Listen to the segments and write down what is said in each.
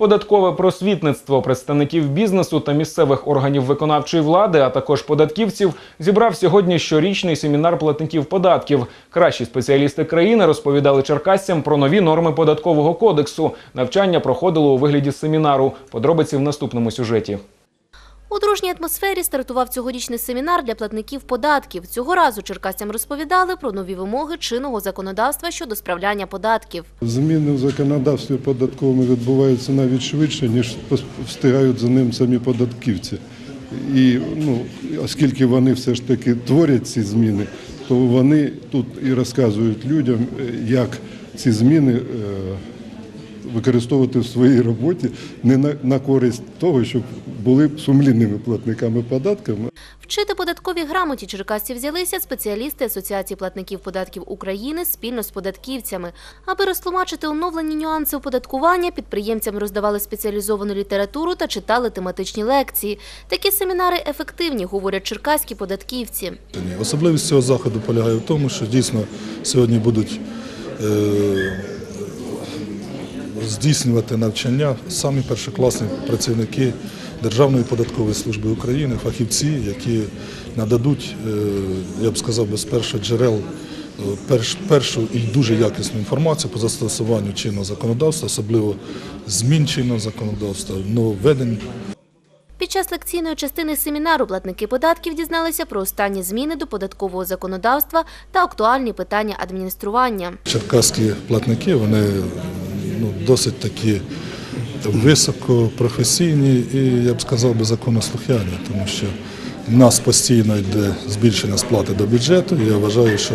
Податкове просвітництво представників бізнесу та місцевих органів виконавчої влади, а також податківців, зібрав сьогодні щорічний семінар платників податків. Кращі спеціалісти країни розповідали черкасцям про нові норми податкового кодексу. Навчання проходило у вигляді семінару. Подробиці в наступному сюжеті. У дружній атмосфері стартував цьогорічний семінар для платників податків. Цього разу черкасцям розповідали про нові вимоги чинного законодавства щодо справляння податків. Зміни в законодавстві податковому відбуваються навіть швидше, ніж встигають за ним самі податківці. І ну, оскільки вони все ж таки творять ці зміни, то вони тут і розказують людям, е, як ці зміни е, використовувати в своїй роботі не на, на користь того, щоб були сумлінними платниками податками, Вчити податкові грамоті черкасці взялися спеціалісти Асоціації платників податків України спільно з податківцями. Аби розтлумачити оновлені нюанси оподаткування, підприємцям роздавали спеціалізовану літературу та читали тематичні лекції. Такі семінари ефективні, говорять черкаські податківці. Особливість цього заходу полягає в тому, що дійсно сьогодні будуть е, здійснювати навчання самі першокласні працівники Державної податкової служби України, фахівці, які нададуть, е, я б сказав, без перших джерел е, першу і дуже якісну інформацію по застосуванню чинного законодавства, особливо змін чинного законодавства, нововведень Під час лекційної частини семінару платники податків дізналися про останні зміни до податкового законодавства та актуальні питання адміністрування. Черкаські платники вони ну, досить такі високопрофесійні і, я б сказав, би, законослухняні, тому що в нас постійно йде збільшення сплати до бюджету. Я вважаю, що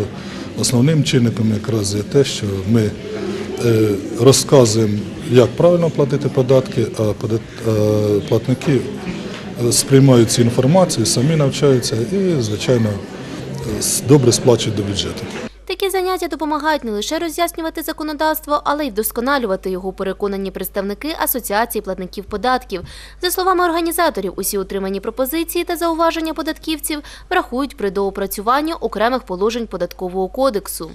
основним чинником якраз є те, що ми е, розказуємо, як правильно платити податки, а платники е, сприймають цю інформацію, самі навчаються і, звичайно, е, добре сплачують до бюджету. Такі заняття допомагають не лише роз'яснювати законодавство, але й вдосконалювати його, переконані представники Асоціації платників податків. За словами організаторів, усі отримані пропозиції та зауваження податківців врахують при доопрацюванні окремих положень податкового кодексу.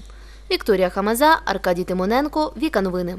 Вікторія Хамаза, Аркадій Тимоненко, Віка Новини.